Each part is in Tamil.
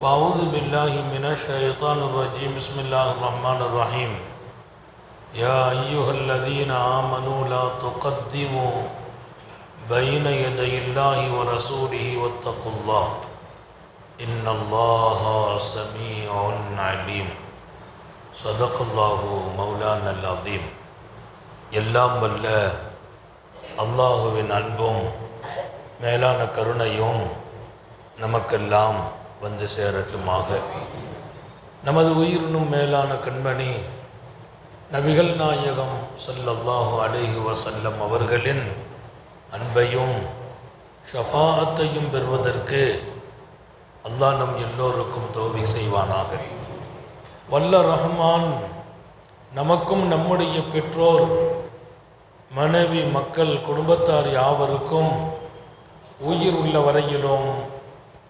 أعوذ بالله من الشيطان الرجيم بسم الله الرحمن الرحيم يا أيها الذين آمنوا لا تقدموا بين يدي الله ورسوله واتقوا الله إن الله سميع عليم صدق الله مولانا العظيم எல்லாம் வல்ல அல்லாஹுவின் அன்பும் மேலான கருணையும் நமக்கெல்லாம் வந்து சேரட்டுமாக. நமது உயிரினும் மேலான கண்மணி நபிகள் நாயகம் ஸல்லல்லாஹு அலைஹி வசல்லம் அவர்களின் அன்பையும் ஷஃபாஅத்தையும் பெறுவதற்கு அல்லாஹ் நம் எல்லோருக்கும் தோல்வி செய்வானாக. வல்ல ரஹ்மான் நமக்கும் நம்முடைய பெற்றோர் மனைவி மக்கள் குடும்பத்தார் யாவருக்கும் உயிர் உள்ள வரையிலும்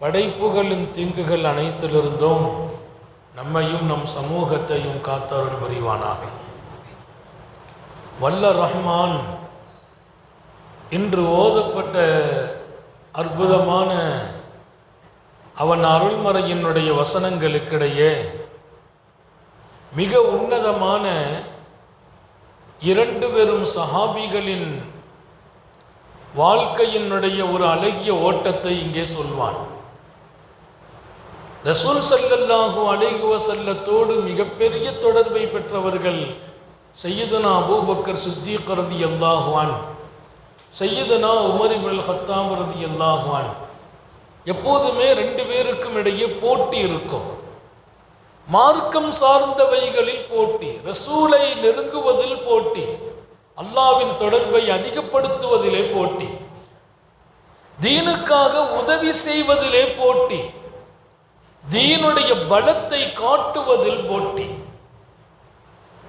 படைப்புகளின் தீங்குகள் அனைத்திலிருந்தும் நம்மையும் நம் சமூகத்தையும் காத்தருள் புரிவானாக. வல்ல ரஹ்மான் இன்று ஓதப்பட்ட அற்புதமான அவன் அருள்மறையினுடைய வசனங்களுக்கிடையே மிக உன்னதமான இரண்டு பெரும் சஹாபிகளின் வாழ்க்கையினுடைய ஒரு அழகிய ஓட்டத்தை இங்கே சொல்வான். ரசூல் சல்லல்லாஹு அலைஹி செல்லத்தோடு மிகப்பெரிய தொடர்பை பெற்றவர்கள் சையதுனா அபூபக்கர் சித்திக் ரதி அல்லாஹுவான் சையதுனா உமர் இப்னுல் ஹத்தாம் ரதி அல்லாஹுவான் எப்போதுமே ரெண்டு பேருக்கும் இடையே போட்டி இருக்கும். மார்க்கம் சார்ந்தவைகளில் போட்டி ரசூலை நெருங்குவதில் போட்டி அல்லாவின் தொடர்பை அதிகப்படுத்துவதிலே போட்டி தீனுக்காக உதவி செய்வதிலே போட்டி தீனுடைய பலத்தை காட்டுவதில் போட்டி.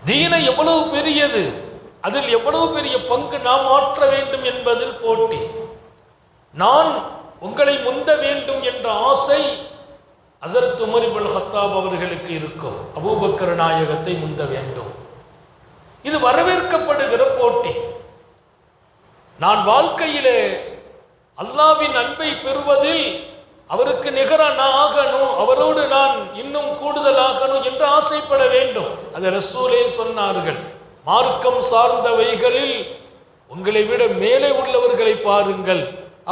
தீனை எவ்வளவு பெரியது? அதில் எவ்வளவு பெரிய பங்கு நாம் ஆற்ற வேண்டும் என்பதில் போட்டி. நான் உங்களை முந்த வேண்டும் என்ற ஆசை அசரத் உமரிபுல் ஹத்தாப் அவர்களுக்கு இருக்கும். அபூபக்கர் நாயகத்தை முந்த வேண்டும். இது வரவேற்கப்படுகிற போட்டி. நான் வாழ்க்கையிலே அல்லாவின் அன்பை பெறுவதில் அவருக்கு நிகராக நான் ஆகணும் அவரோடு நான் இன்னும் கூடுதல் ஆகணும் என்று ஆசைப்பட வேண்டும். அதை ரசூலே சொன்னார்கள் மார்க்கம் சார்ந்தவைகளில் உங்களை விட மேலே உள்ளவர்களை பாருங்கள்.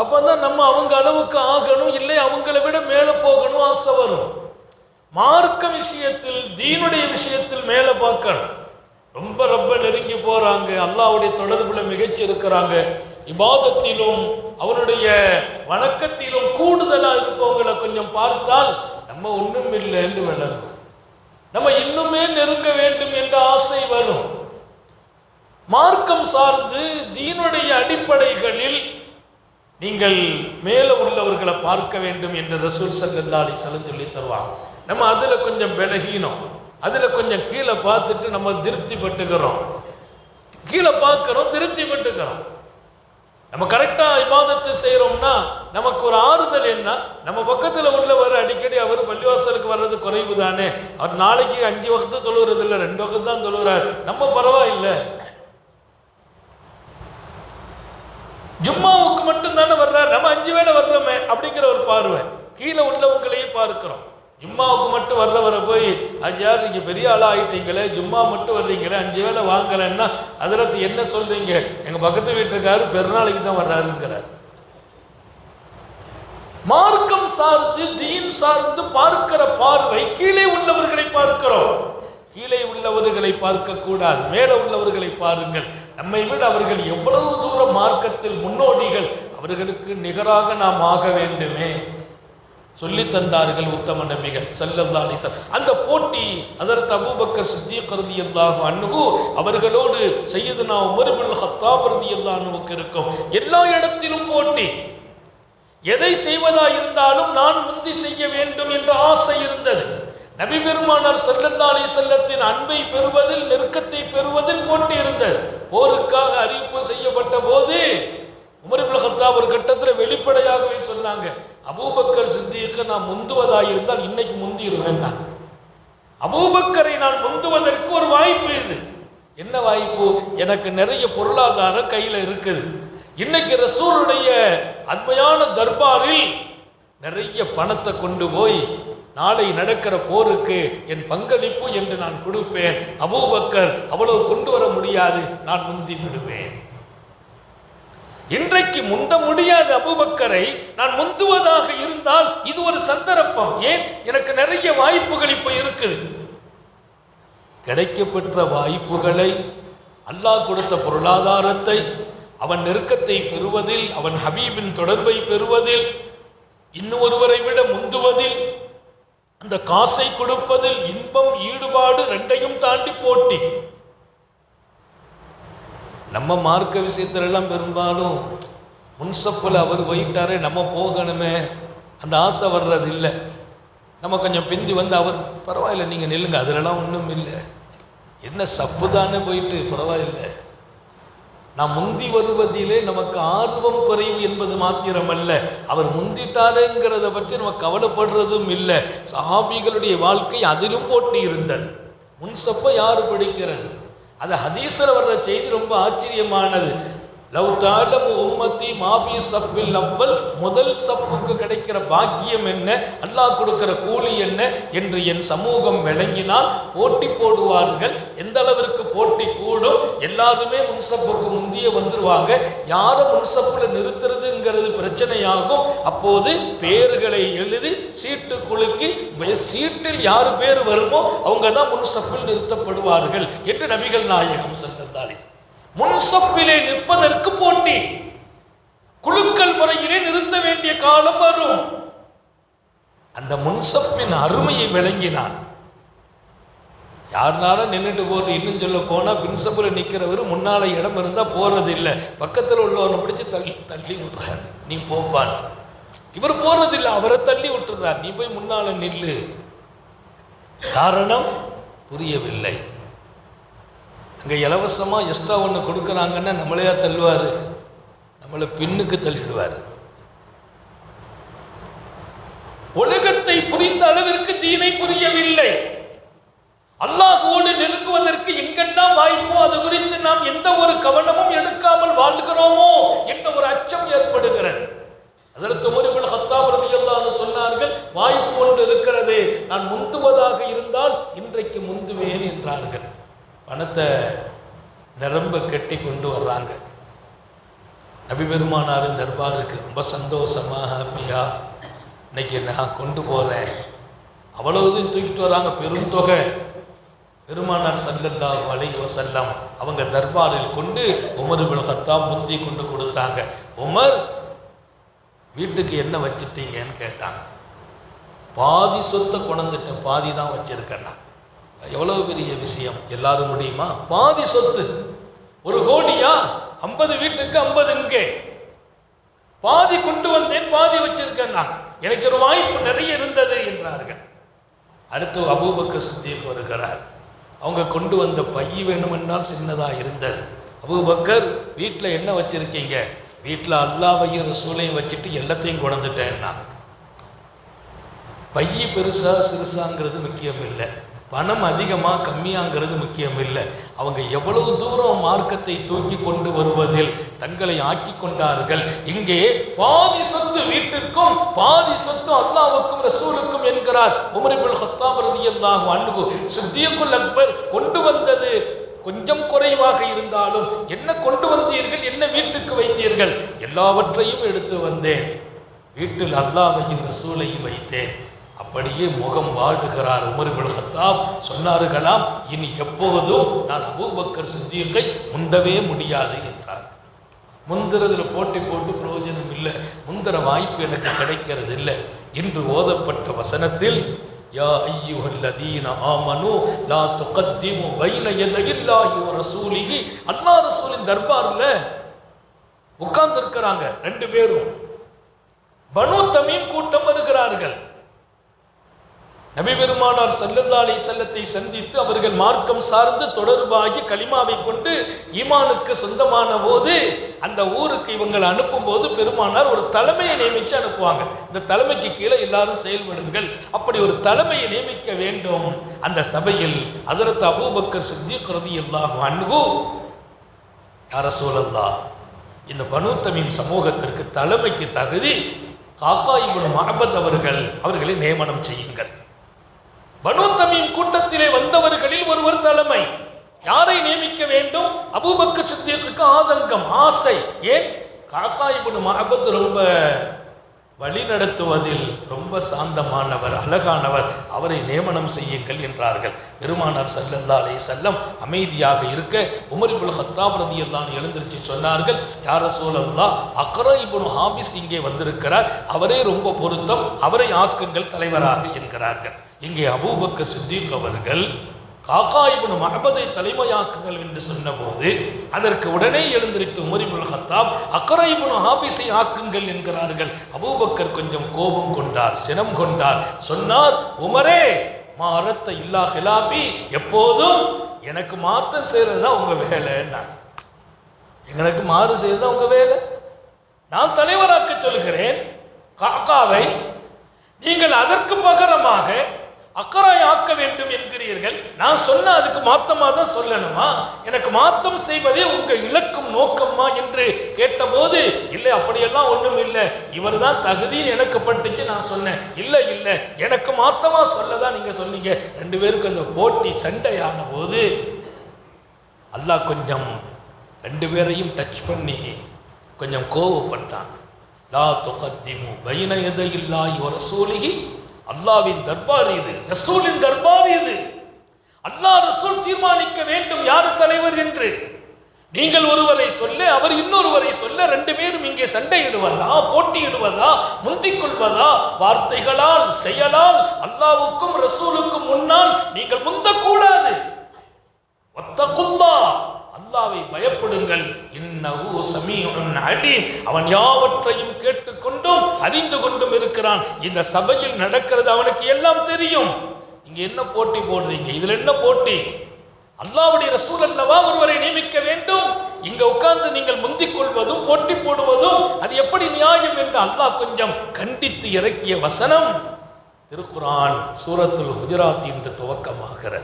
அப்பதான் நம்ம அவங்க அளவுக்கு ஆகணும் இல்லை அவங்களை விட மேலே போகணும் ஆசை வரும். மார்க்க விஷயத்தில் தீனுடைய விஷயத்தில் மேலே பார்க்கணும். ரொம்ப ரொம்ப நெருங்கி போறாங்க அல்லாவுடைய தொடர்புல மிகச்சி இருக்கிறாங்க இபாதத்திலும் அவனுடைய வணக்கத்திலும் கூடுதலா இருப்பவங்களை கொஞ்சம் பார்த்தால் நம்ம ஒன்றும் இல்லை என்று விளங்கும். நம்ம இன்னுமே நெருங்க வேண்டும் என்ற ஆசை வரும். மார்க்கம் சார்ந்து தீனுடைய அடிப்படைகளில் நீங்கள் மேலே உள்ளவர்களை பார்க்க வேண்டும் என்று ரசூல் சல்லா அலி சொல்லி தருவாங்க. நம்ம அதில் கொஞ்சம் விலகினோம். அதில் கொஞ்சம் கீழே பார்த்துட்டு நம்ம திருப்தி பட்டுக்கிறோம் கீழே பார்க்குறோம் திருப்தி பட்டுக்கிறோம் நம்ம கரெக்டாக இபாதத்தை செய்கிறோம்னா நமக்கு ஒரு ஆறுதல் என்ன? நம்ம பக்கத்தில் உள்ளவர் அடிக்கடி அவர் பள்ளிவாசலுக்கு வர்றது குறைவு தானே அவர் நாளைக்கு அஞ்சு வகத்து தொழுகிறது இல்லை ரெண்டு வகத்து தான் தொழுகிறார் நம்ம பரவாயில்லை. ஜும்மாவுக்கு மட்டும் தானே வர்றார். நம்ம அஞ்சு வேளை வர்றோமே அப்படிங்கிற ஒரு பார்வை. கீழே உள்ளவங்களையே பார்க்கிறோம். ஜும்மாவுக்கு மட்டும் வர்றவரை போய் ஐயார் நீங்கள் பெரிய ஆளாக ஆகிட்டீங்களே ஜும்மா மட்டும் வர்றீங்களே அஞ்சு வேளை வாங்கலைன்னா அதில் என்ன சொல்றீங்க? எங்கள் பக்கத்து வீட்டுக்காரர் பெருநாளைக்கு தான் வர்றாருங்கிறார். மார்க்கம் சார்ந்து தீன் சார்ந்து பார்க்கிற பார்வை கீழே உள்ளவர்களை பார்க்கிறோம். கீழே உள்ளவர்களை பார்க்க கூடாது மேலே உள்ளவர்களை பாருங்கள். நம்மை விட அவர்கள் எவ்வளவு தூரம் மார்க்கத்தில் முன்னோடிகள் அவர்களுக்கு நிகராக நாம் ஆக வேண்டுமே. சொல்லி தந்தார்கள் உத்தம நபிகள் சல்லல்லா அலிசல் அந்த போட்டி அதற்கு அபூபக்கர் சித்திக் கருதி அல்லாஹு அன்னுகு அவர்களோடு செய்யதுனா உமர்பில் ஹத்தாப் ரதி அல்லாஹுக்கு இருக்கும். எல்லா இடத்திலும் போட்டி. எதை செய்வதா இருந்தாலும் நான் முந்தி செய்ய வேண்டும் என்ற ஆசை இருந்தது. நபி பெருமானார் ஸல்லல்லாஹு அலைஹி செல்லத்தின் அன்பை பெறுவதில் நெருக்கத்தை பெறுவதில் போட்டி இருந்தது. போருக்காக அறிவிப்பு செய்யப்பட்ட போது உமரிபுல் இப்னு ஒரு கட்டத்தில் வெளிப்படையாகவே சொன்னாங்க அபூபக்கர் சித்திக்கு நான் முந்துவதாக இருந்தால் இன்னைக்கு முந்திடுவேன் அபூபக்கரை நான் முந்துவதற்கு ஒரு வாய்ப்பு இது. என்ன வாய்ப்பு? எனக்கு நிறைய பொருளாதாரம் கையில் இருக்குது. இன்னைக்கு ரசூருடைய அண்மையான தர்பாரில் நிறைய பணத்தை கொண்டு போய் நாளை நடக்கிற போருக்கு என் பங்களிப்பு என்று நான் கொடுப்பேன். அபூபக்கர் அவ்வளவு கொண்டு வர முடியாது நான் முந்தி விடுவேன் இன்றைக்கு முந்த முடியாத அபுபக்கரை நான் முந்துவதாக இருந்தால் இது ஒரு சந்தர்ப்பம். ஏன்? எனக்கு நிறைய வாய்ப்புகள் இப்போ இருக்குது. கிடைக்கப்பெற்ற வாய்ப்புகளை அல்லாஹ் கொடுத்த பொருளாதாரத்தை அவன் நெருக்கத்தை பெறுவதில் அவன் ஹபீபின் தொடர்பை பெறுவதில் இன்னொருவரை விட முந்துவதில் அந்த காசை கொடுப்பதில் இன்பம் ஈடுபாடு ரெண்டையும் தாண்டி போட்டி. நம்ம மார்க்க விஷயத்திலெல்லாம் பெரும்பாலும் முன்சப்பில் அவர் போயிட்டாரே நம்ம போகணுமே. அந்த ஆசை வர்றது இல்லை. நம்ம கொஞ்சம் பிந்தி வந்து அவர் பரவாயில்ல நீங்கள் நில்லுங்க அதிலலாம் ஒன்றும் இல்லை. என்ன சப்பு தானே போயிட்டு பரவாயில்லை. நான் முந்தி வருவதிலே நமக்கு ஆர்வம் குறைவு என்பது மாத்திரமல்ல. அவர் முந்திட்டாருங்கிறத பற்றி நம்ம கவலைப்படுறதும் இல்லை. சஹாபிகளுடைய வாழ்க்கை அதிலும் போட்டி இருந்தது முன்சப்ப யார் பிடிக்கிறது? அது ஹதீஸில் வர்ற செய்தி ரொம்ப ஆச்சரியமானது. லவ் தாலமு உம்மத்தி மாபி சப்பில் அவ்வல் முதல் சப்புக்கு கிடைக்கிற பாக்கியம் என்ன? அல்லாஹ் கொடுக்கிற கூலி என்ன? என்று என் சமூகம் விளங்கினால் போட்டி போடுவார்கள். எந்த அளவிற்கு போட்டி கூடும்? எல்லாருமே முன்சப்புக்கு முந்திய வந்துருவாங்க. யாரை முன்சப்புல நிறுத்துறதுங்கிறது பிரச்சனையாகும். அப்போது பேர்களை எழுதி சீட்டு குலுக்கி சீட்டில் யார் பேர் வருமோ அவங்க தான் முன்சப்பில் நிறுத்தப்படுவார்கள் என்று நபிகள் நாயகம் சென்றதாலே முன்சப்பிலே நிற்பதற்கு போட்டி. குழுக்கள் முறையிலே நிறுத்த வேண்டிய காலம் வரும். அந்த முன்சப்பின் அருமையை விளங்கினான். யாருனாலும் நின்றுட்டு போறது? இன்னும் சொல்ல போனால் பின்சப்பில் நிற்கிறவர் முன்னால இடம் இருந்தால் போறது இல்லை பக்கத்தில் உள்ளவனை பிடிச்சு தள்ளி தள்ளி விடுறார். நீ போப்பான் இவர் போறதில்லை அவரை தள்ளி விட்டுறார். நீ போய் முன்னால நில்லு. காரணம் புரியவில்லை. அங்கே இலவசமாக எக்ஸ்ட்ரா ஒன்று கொடுக்குறாங்கன்னா நம்மளையா தள்ளுவார். நம்மளை பின்னுக்கு தள்ளிடுவார். உலகத்தை புரிந்த அளவிற்கு தீனை புரியவில்லை. அல்லாஹுவோடு நெருங்குவதற்கு எங்கெல்லாம் வாய்ப்போ அது குறித்து நாம் எந்த ஒரு கவனமும் எடுக்காமல் வாழ்கிறோமோ என்ற ஒரு அச்சம் ஏற்படுகிறது. அதற்கு முறிபில் ஹத்தாபிரதி ரதியல்லான்னு சொன்னார்கள் வாய்ப்பு ஒன்று இருக்கிறது. நான் முந்துவதாக இருந்தால் இன்றைக்கு முந்துவேன் என்றார்கள். பணத்தை நிரம்ப கட்டி கொண்டு வர்றாங்க. நபி பெருமானாரின் தர்பாருக்கு ரொம்ப சந்தோஷமாக ஹாப்பியா இன்னைக்கு நான் கொண்டு போகிறேன் அவ்வளவுதையும் தூக்கிட்டு வராங்க பெரும் தொகை. பெருமானார் சல்லல்லா அலைஹி வஸல்லம் அவங்க தர்பாரில் கொண்டு உமர் இப்னு முந்தி கொண்டு கொடுத்தாங்க. உமர் வீட்டுக்கு என்ன வச்சுட்டீங்கன்னு கேட்டாங்க. பாதி சொத்தை கொணந்துட்டேன் பாதி தான் வச்சிருக்கேன்னா. எவ்வளவு பெரிய விஷயம்? எல்லாரும் முடியுமா? பாதி சொத்து. ஒரு கோடியா? ஐம்பது வீட்டுக்கு ஐம்பது இங்கே. பாதி கொண்டு வந்தேன் பாதி வச்சிருக்கேன் நான். எனக்கு ஒரு வாய்ப்பு நிறைய இருந்தது என்றார்கள். அடுத்து அபூபக்கர் சித்திக்கு வருகிறார். அவங்க கொண்டு வந்த பை வேணுமென்றால் சின்னதாக இருந்தது. அபூபக்கர் வீட்டில் என்ன வச்சுருக்கீங்க? வீட்டில் அல்லாவையும் ரசூலையும் வச்சுட்டு எல்லாத்தையும் கொண்டுட்டேன்னா பைய பெருசா சிறுசாங்கிறது முக்கியம் இல்லை பணம் அதிகமாக கம்மியாங்கிறது முக்கியம் இல்லை அவங்க எவ்வளவு தூரம் மார்க்கத்தை தூக்கி கொண்டு வருவதில் தங்களை ஆக்கி கொண்டார்கள். இங்கே பாதி சொத்து வீட்டிற்கும் பாதி சொத்து அல்லாவுக்கும் ரசூலுக்கும் என்கிறார் உமரிபுல் ஹத்தாப் ரதியல்லாஹு அன்பு சித்தியக்குல் அக்பர் கொண்டு வந்தது கொஞ்சம் குறைவாக இருந்தாலும் என்ன கொண்டு வந்தீர்கள் என்ன வீட்டுக்கு வைத்தீர்கள்? எல்லாவற்றையும் எடுத்து வந்தேன். வீட்டில் அல்லாவையும் ரசூலையும் வைத்தேன். அப்படியே முகம் வாடுகிறார் உமர் இப்னு சொன்னார்களாம் இனி எப்போதும் நான் அபூபக்கர் சித்தியக்கை முந்தவே முடியாது என்றார். முந்துறதுல போட்டி போட்டு பிரயோஜனம் இல்லை. முந்திர வாய்ப்பு எனக்கு கிடைக்கிறது இல்லை. இன்று ஓதப்பட்ட வசனத்தில் யா ஐயுஹல்லதீன ஆமனு லா துகத்திமு பைன யதையில்லாஹி வ ரசூலிஹி. அல்லாஹ் ரசூலின் தர்பார்ல உட்கார்ந்து இருக்கிறாங்க ரெண்டு பேரும் பனு தமீம் கூட்டம் வருகிறார்கள் நபிபெருமானார் சல்லல்லா செல்லத்தை சந்தித்து அவர்கள் மார்க்கம் சார்ந்து தொடர்பாகி களிமாவை கொண்டு ஈமானுக்கு சொந்தமான போது அந்த ஊருக்கு இவங்களை அனுப்பும் போது பெருமானார் ஒரு தலைமையை நியமித்து அனுப்புவாங்க. இந்த தலைமைக்கு கீழே எல்லாரும் செயல்படுங்கள். அப்படி ஒரு தலைமையை நியமிக்க வேண்டும். அந்த சபையில் ஹஜரத் அபூபக்கர் சித்திக் ரலியல்லாஹு அன்பு யார சூழல்லா இந்த பனு சமூகத்திற்கு தலைமைக்கு தகுதி காக்கா இப்னு மஹபத் அவர்கள் அவர்களை நியமனம் செய்யுங்கள். பனு கூட்டத்திலே வந்தவர்களில் ஒருவர் தலைமை. யாரை நியமிக்க வேண்டும்? அபூபக்கர் சித்திக்கு ஆதங்கம் ஆசை. ஏன்? காக்கா இப்படி மகபத்து ரொம்ப வழி நடத்துவதில் ரொம்ப சாந்தமானவர் அழகானவர். அவரை நியமனம் செய்யுங்கள் என்றார்கள். பெருமானார் சல்லல்லா அலே செல்லம் அமைதியாக இருக்க உமர் இப்னு ஹத்தாப் ரதியல்லான் எழுந்திருச்சு சொன்னார்கள் யார சோழல்லா அக்ரா இப்னு ஹாபிஸ் இங்கே வந்திருக்கிறார். அவரே ரொம்ப பொருத்தம் அவரை ஆக்குங்கள் தலைவராக என்கிறார்கள். இங்கே அபூபக்கர் சித்திக் அவர்கள் காக்கா இப்னு மஹபதை தலைமையாக்குங்கள் என்று சொன்னபோது அதற்கு உடனே எழுந்திருத்து உமரிபுல் ஹத்தாப் அக்கரை இப்னு ஹாபிஸை ஆக்குங்கள் என்கிறார்கள். அபூபக்கர் கொஞ்சம் கோபம் கொண்டார் சினம் கொண்டார். சொன்னார் உமரே மாரத்த இல்லா ஹிலாபி எப்போதும் எனக்கு மாற்றம் செய்கிறது தான் உங்கள் வேலைன்னா. எங்களுக்கு மாறு செய்கிறது தான் உங்கள் வேலை. நான் தலைவராக்க சொல்கிறேன் காக்காவை நீங்கள் அதற்கு பகரமாக அக்கறை ஆக்க வேண்டும் என்கிறீர்கள். நான் சொன்ன அதுக்கு மாத்தமாக தான் சொல்லணுமா? எனக்கு மாத்தம் செய்வதே உங்கள் இலக்கும் நோக்கமா என்று கேட்டபோது இல்லை அப்படியெல்லாம் ஒன்றும் இல்லை. இவர் தான் தகுதின்னு எனக்கு பட்டுச்சு நான் சொன்னேன். இல்லை இல்லை. எனக்கு மாற்றமாக சொல்ல தான் நீங்கள் சொன்னீங்க. ரெண்டு பேருக்கும் அந்த போட்டி சண்டையான போது அல்லாஹ் கொஞ்சம் ரெண்டு பேரையும் டச் பண்ணி கொஞ்சம் கோவப்பட்டான். லா தொகத்திமு பைன இல்லாய் ஒரு சூழுகி அல்லாவின் தர்பார் இது ரசூலின் தர்பார் இது. அல்லாஹ் ரசூல் தீர்மானிக்க வேண்டும் யார் தலைவர் என்று. நீங்கள் ஒருவரை சொல்ல அவர் இன்னொருவரை சொல்ல ரெண்டு பேரும் இங்கே சண்டையிடுவதா போட்டியிடுவதா முந்திக் கொள்வதா வார்த்தைகளால் செயலால் அல்லாவுக்கும் ரசூலுக்கும் முன்னால் நீங்கள் முந்தக்கூடாது. அல்லாவை பயப்படுங்கள். இன்னஹு சமீஉன் அலீம். அவன் யாவற்றையும் கேட்டுக்கொண்டும் அறிந்து கொண்டும் இருக்கிறான். இந்த சபையில் நடக்கிறது அவனுக்கு எல்லாம் தெரியும். இங்க என்ன போட்டி போடுறீங்க? இதுல என்ன போட்டி? அல்லாவுடைய ரசூல் அல்லவா ஒருவரை நியமிக்க வேண்டும். இங்க உட்கார்ந்து நீங்கள் முந்திக் கொள்வதும் போட்டி போடுவதும் அது எப்படி நியாயம் என்று அல்லாஹ் கொஞ்சம் கண்டித்து இறக்கிய வசனம். திருக்குரான் சூரத்துல் குஜராத் என்று துவக்கமாகிறது.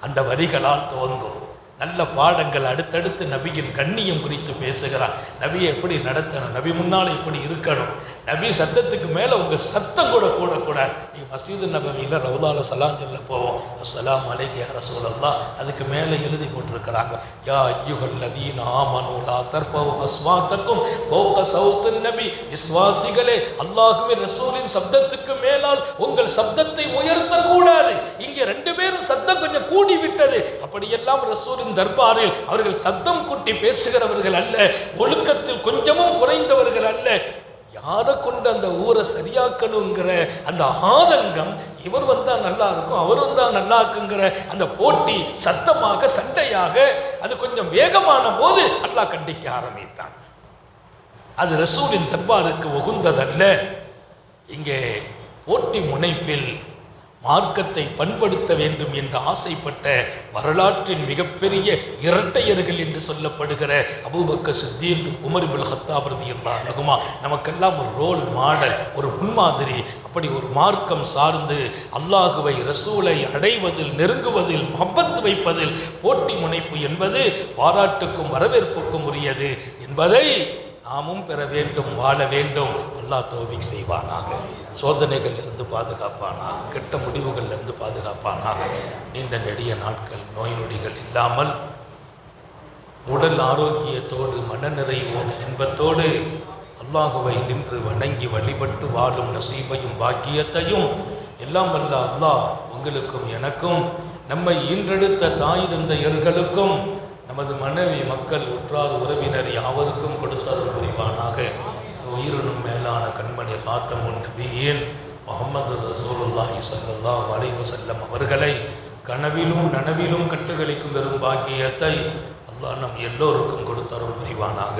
அந்த வரிகளால் துவங்கும். நல்ல பாடங்கள் அடுத்தடுத்து நபியின் கண்ணியம் குறித்து பேசுகிறான். நபியை எப்படி நடத்தணும்? நபி முன்னால் எப்படி இருக்கணும்? நபி சத்தத்துக்கு மேலே உங்கள் சத்தம் கூட கூடக்கூடாது. நீங்கள் மஸ்ஜிது நபவியில் ரவுலால சலாம் சொல்ல போவோம். அஸ்ஸலாம் அலைக்கு யார சொல்லலாம் அதுக்கு மேலே எழுதி போட்டிருக்கிறாங்க. யா ஐயுகள் லதீன் ஆமனுலா தர்ஃபவு அஸ்வாத்தக்கும் போக்க சவுத்து நபி. விஸ்வாசிகளே அல்லாஹுமே ரசூலின் சப்தத்துக்கு மேலால் உங்கள் சப்தத்தை உயர்த்தக்கூடாது. இங்கே ரெண்டு பேரும் சத்தம் கொஞ்சம் கூடி விட்டது அப்படியெல்லாம் ரசூலின் தர்பாரில் அவர்கள் சத்தம் கூட்டி பேசுகிறவர்கள் அல்ல. ஒழுக்கத்தில் கொஞ்சமும் குறைந்தவர்கள் அல்ல. யாரை கொண்டு அந்த ஊரை சரியாக்கணுங்கிற அந்த ஆதங்கம் இவர் வந்தால் நல்லா இருக்கும் அவர் வந்தால் நல்லா இருக்குங்கிற அந்த போட்டி சத்தமாக சண்டையாக அது கொஞ்சம் வேகமான போது அல்லாஹ் கண்டிக்க ஆரம்பித்தான். அது ரசூலின் தர்பாருக்கு உகுந்ததல்ல. இங்கே போட்டி முனைப்பில் மார்க்கத்தை பண்படுத்த வேண்டும் என்று ஆசைப்பட்ட வரலாற்றின் மிகப்பெரிய இரட்டையர்கள் என்று சொல்லப்படுகிற Abu Bakr Siddiq Umar ibnul Khattab ரதியல்லாஹு நமக்கெல்லாம் ஒரு ரோல் மாடல் ஒரு முன்மாதிரி. அப்படி ஒரு மார்க்கம் சார்ந்து அல்லாஹுவை ரசூலை அடைவதில் நெருங்குவதில் மப்பத்து வைப்பதில் போட்டி முனைப்பு என்பது பாராட்டுக்கும் வரவேற்புக்கும் உரியது என்பதை நாமும் பெற வேண்டும் வாழ வேண்டும். அல்லாஹ் தோவிக் செய்வானாக. சோதனைகள்ல இருந்து பாதுகாப்பானா கெட்ட முடிவுகள்ல இருந்து நீண்ட நெடிய நாட்கள் நோய் நொடிகள் இல்லாமல் உடல் ஆரோக்கியத்தோடு மனநிறைவோடு இன்பத்தோடு அல்லாஹுவை நின்று வணங்கி வழிபட்டு வாழும் நசீபையும் பாக்கியத்தையும் எல்லாம் வல்ல அல்லாஹ் உங்களுக்கும் எனக்கும் நம்மை ஈன்றெடுத்த தாய் தந்தையர்களுக்கும் நமது மனைவி மக்கள் உற்றார் உறவினர் யாவருக்கும் கொடுத்தது புரிவானாக. உயிரினும் மேலான கண்மணி காத்தமுன் நபியின் முகமது ரசூலுல்லாஹி சல்லா வளைவு செல்லம் அவர்களை கனவிலும் நனவிலும் கட்டுகளிக்கும் பெரும் பாக்கியத்தை அல்லாஹ் நம் எல்லோருக்கும் கொடுத்தருள் புரிவானாக.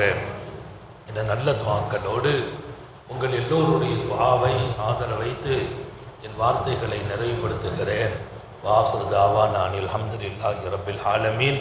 இந்த நல்ல துவாக்களோடு உங்கள் எல்லோருடைய துவாவை ஆதரவைத்து என் வார்த்தைகளை நிறைவுபடுத்துகிறேன். வாஹுர் தாவா நான் அலமதுல்லாஹி ரபில் ஆலமீன்.